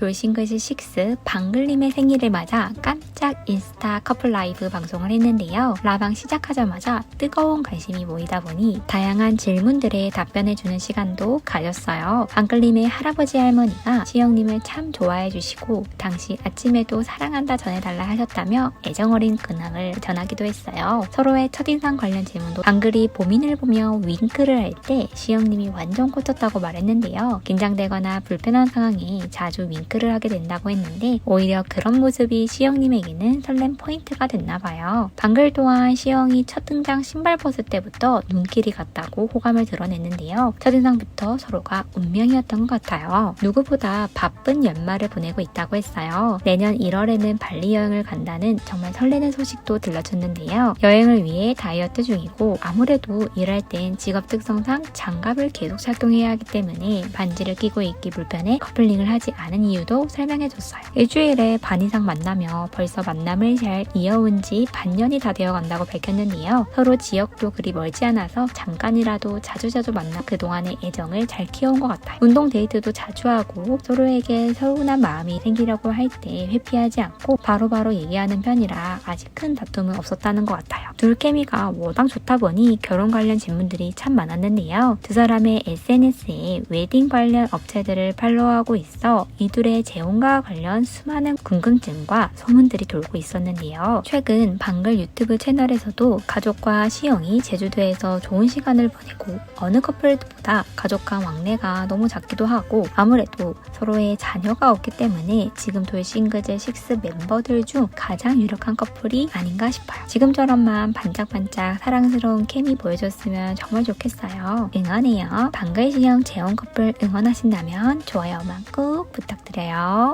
돌싱글즈 6 방글님의 생일을 맞아 깜짝 인스타 커플 라이브 방송을 했는데요. 라방 시작하자마자 뜨거운 관심이 모이다 보니 다양한 질문들에 답변해주는 시간도 가졌어요. 방글님의 할아버지 할머니가 시영님을 참 좋아해 주시고 당시 아침에도 사랑한다 전해달라 하셨다며 애정어린 근황을 전하기도 했어요. 서로의 첫인상 관련 질문도 방글이 보민을 보며 윙크를 할때 시영님이 완전 꽂혔다고 말했는데요. 긴장되거나 불편한 상황에 자주 윙크 를 하게 된다고 했는데 오히려 그런 모습이 시영님에게는 설렘 포인트가 됐나 봐요. 방글 또한 시영이 첫 등장 신발 벗을 때부터 눈길이 갔다고 호감을 드러냈는데요. 첫인상부터 서로가 운명이었던 것 같아요. 누구보다 바쁜 연말을 보내고 있다고 했어요. 내년 1월에는 발리 여행을 간다는 정말 설레는 소식도 들려줬는데요. 여행을 위해 다이어트 중이고 아무래도 일할 땐 직업 특성상 장갑을 계속 착용해야 하기 때문에 반지를 끼고 있기 불편해 커플링을 하지 않은 이유 도 설명해줬어요. 일주일에 반 이상 만나며 벌써 만남을 잘 이어온 지 반년이 다 되어 간다고 밝혔는데요. 서로 지역도 그리 멀지 않아서 잠깐이라도 자주자주 만나 그동안의 애정을 잘 키워온 것 같아요. 운동 데이트도 자주 하고 서로에게 서운한 마음이 생기려고 할 때 회피하지 않고 바로바로 얘기하는 편이라 아직 큰 다툼은 없었다는 것 같아요. 둘 케미가 워낙 좋다 보니 결혼 관련 질문들이 참 많았는데요. 두 사람의 SNS에 웨딩 관련 업체들을 팔로우하고 있어 이둘의 재혼과 관련 수많은 궁금증과 소문들이 돌고 있었는데요. 최근 방글 유튜브 채널에서도 가족과 시영이 제주도에서 좋은 시간을 보내고 어느 커플보다 가족 간 왕래가 너무 작기도 하고 아무래도 서로의 자녀가 없기 때문에 지금 돌싱글즈 6 멤버들 중 가장 유력한 커플이 아닌가 싶어요. 지금처럼만 반짝반짝 사랑스러운 케미 보여줬으면 정말 좋겠어요. 응원해요. 방글 시영 재혼 커플 응원하신다면 좋아요만 꾹 부탁드려 요.